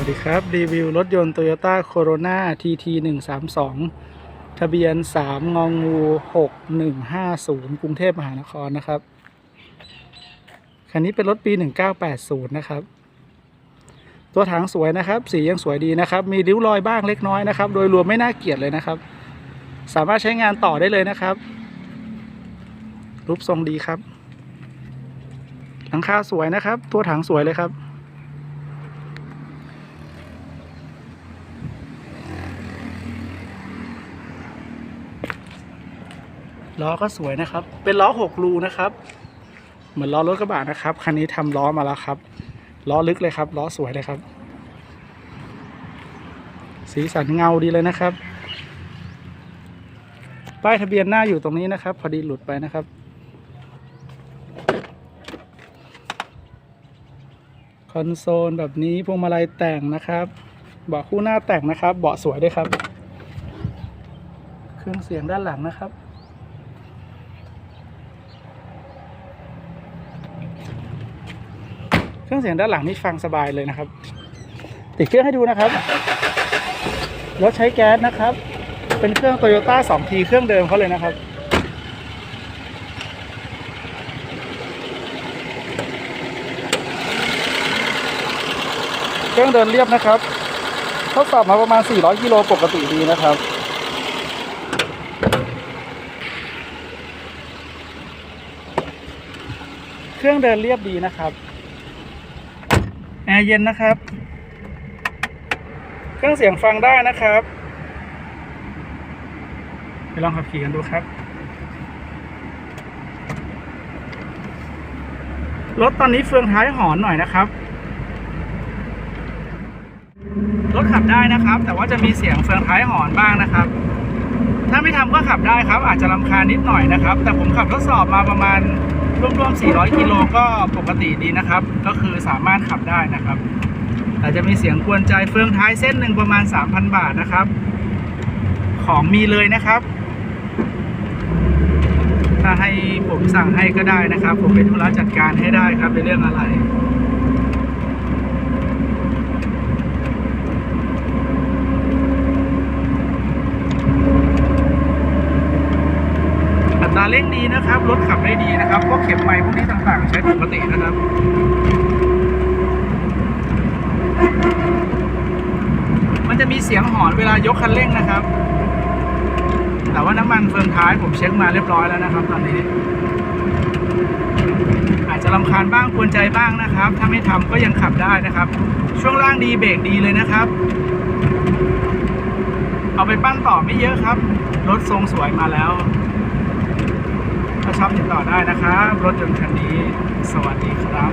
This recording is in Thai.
วัสดีครับ รีวิวรถยนต์ Toyota Corona TT 132 ทะเบียน 3 งองู 6150 กรุงเทพมหานครนะครับ คันนี้เป็นรถปี 1980 นะครับ ตัวถังสวยนะครับ สียังสวยดีนะครับ มีริ้วรอยบ้างเล็กน้อยนะครับ โดยรวมไม่น่าเกลียดเลยนะครับ สามารถใช้งานต่อได้เลยนะครับ รูปทรงดีครับ หลังคาสวยนะครับ ตัวถังสวยเลยครับ ล้อก็สวยนะครับ เป็นล้อหกรูนะครับ เหมือนล้อรถกระบะนะครับ คันนี้ทำล้อมาแล้วครับ ล้อลึกเลยครับ ล้อสวยเลยครับ สีสันเงาดีเลยนะครับ ป้ายทะเบียนหน้าอยู่ตรงนี้นะครับ พอดีหลุดไปนะครับ คอนโซลแบบนี้พวงมาลัยแต่งนะครับ เบาะคู่หน้าแต่งนะครับ เบาะสวยด้วยครับ เครื่องเสียงด้านหลังนะครับ เครื่องเสียงด้านหลังนี่ฟังสบายเลยนะครับ ติดเครื่องให้ดูนะครับรถใช้แก๊สนะครับ เป็นเครื่อง Toyota 2T เครื่องเดิมเขาเลยนะครับเครื่องเดินเรียบนะครับทดสอบมาประมาณ 400 กิโลปกติดีนะครับเครื่องเดินเรียบดีนะครับ แอร์เย็นนะครับ เครื่องเสียงฟังได้นะครับ ไปลองขับขี่กันดูครับ รถตอนนี้เฟืองท้ายหอนหน่อยนะครับ รถขับได้นะครับ แต่ว่าจะมีเสียงเฟืองท้ายหอนบ้างนะครับ ถ้าไม่ทำก็ขับได้ครับ อาจจะรำคาญนิดหน่อยนะครับ แต่ผมขับทดสอบมาประมาณรวมๆ 400 กิโลก็ปกติดีนะครับ ก็คือสามารถขับได้นะครับ อาจจะมีเสียงกวนใจเฟืองท้ายเส้นหนึ่งประมาณ 3,000 บาทนะครับ ของมีเลยนะครับ ถ้าให้ผมสั่งให้ก็ได้นะครับ ผมเป็นธุระจัดการให้ได้ครับในเรื่องอะไร อัตรา เร่งดีนะครับ รถขับได้ดีนะครับพวกเข็มไม้พวกนี้ต่างๆ ใช้ปกตินะครับมันจะมีเสียงหอนเวลายกคันเร่งนะครับ แต่ว่าน้ำมันเฟืองท้ายผมเช็คมาเรียบร้อยแล้วนะครับ ตอนนี้ อาจจะรำคาญบ้างกวนใจบ้างนะครับ ถ้าไม่ทำก็ยังขับได้นะครับ ช่วงล่างดีเบรกดีเลยนะครับ เอาไปปั้นต่อไม่เยอะครับ รถทรงสวยมาแล้ว ถ้าชอบติดต่อได้นะครับรถยนต์คันนี้ สวัสดีครับ